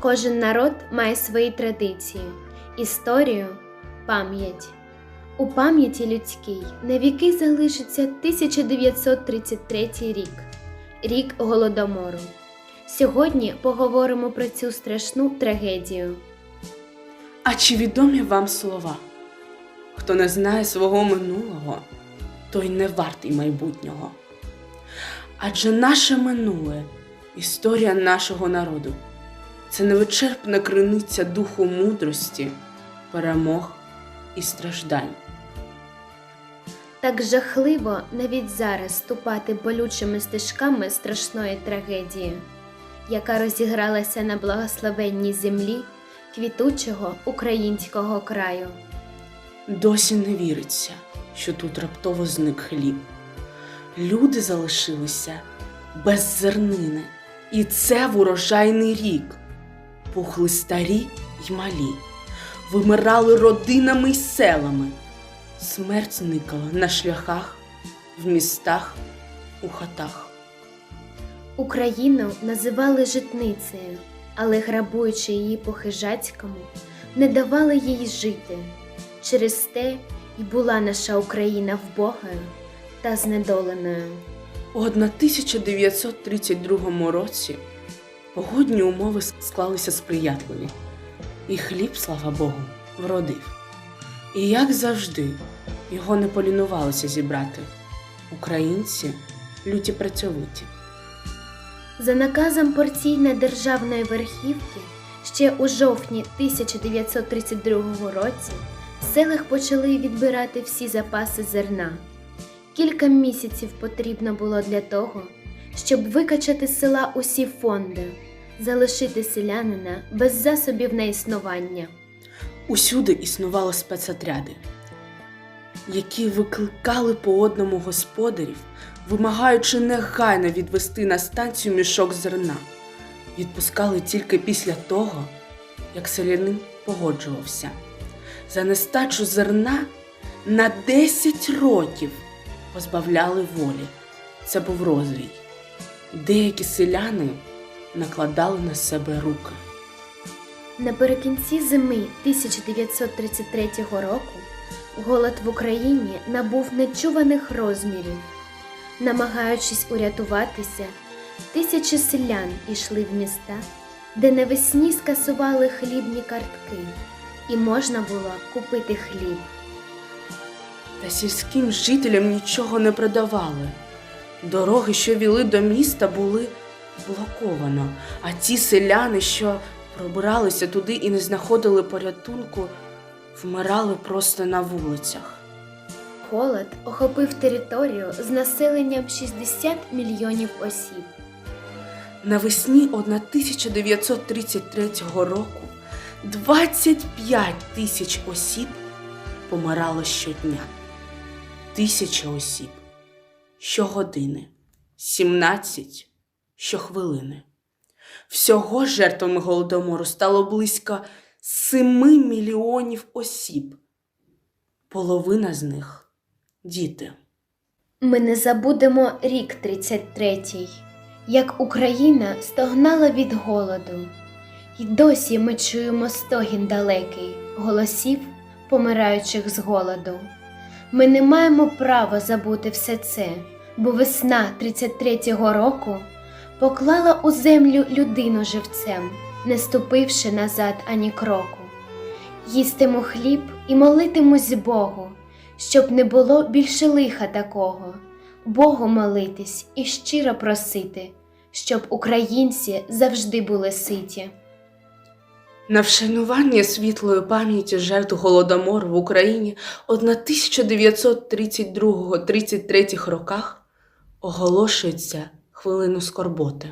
Кожен народ має свої традиції, історію, пам'ять. У пам'яті людській на віки залишиться 1933 рік, рік Голодомору. Сьогодні поговоримо про цю страшну трагедію. А чи відомі вам слова? Хто не знає свого минулого, той не вартий майбутнього. Адже наше минуле, історія нашого народу, це невичерпна криниця духу мудрості, перемог і страждань. Так жахливо навіть зараз ступати болючими стежками страшної трагедії, яка розігралася на благословенній землі квітучого українського краю. Досі не віриться, що тут раптово зник хліб. Люди залишилися без зернини, і це в урожайний рік. Пухли старі й малі, вимирали родинами й селами. Смерть зникала на шляхах, в містах, у хатах. Україну називали житницею, але грабуючи її по хижацькому, не давали їй жити. Через те й була наша Україна вбогою та знедоленою. У 1932 році погодні умови склалися сприятливі, і хліб, слава Богу, вродив. І як завжди, його не полінувалося зібрати. Українці люті працьовиті. За наказом порційної державної верхівки ще у жовтні 1932 році в селах почали відбирати всі запаси зерна. Кілька місяців потрібно було для того, щоб викачати з села усі фонди, залишити селянина без засобів на існування. Усюди існували спецотряди, які викликали по одному господарів, вимагаючи негайно відвести на станцію мішок зерна. Відпускали тільки після того, як селянин погоджувався. За нестачу зерна на 10 років позбавляли волі. Це був розвій. Деякі селяни накладали на себе руки. Наприкінці зими 1933 року голод в Україні набув нечуваних розмірів. Намагаючись урятуватися, тисячі селян ішли в міста, де навесні скасували хлібні картки, і можна було купити хліб. Та сільським жителям нічого не продавали. Дороги, що віли до міста, були блоковано, а ті селяни, що пробиралися туди і не знаходили порятунку, вмирали просто на вулицях. Голод охопив територію з населенням 60 мільйонів осіб. Навесні 1933 року 25 тисяч осіб помирало щодня. Тисяча осіб щогодини, 17 щохвилини. Всього жертвами голодомору стало близько 7 мільйонів осіб. Половина з них діти. Ми не забудемо рік 33-й, як Україна стогнала від голоду. І досі ми чуємо стогін далекий голосів, помираючих з голоду. Ми не маємо права забути все це, бо весна 33-го року поклала у землю людину живцем, не ступивши назад ані кроку. Їстиму хліб і молитимусь Богу, щоб не було більше лиха такого, Богу молитись і щиро просити, щоб українці завжди були ситі. На вшанування світлої пам'яті жертв Голодомору в Україні от на 1932-33 роках оголошується хвилину скорботи.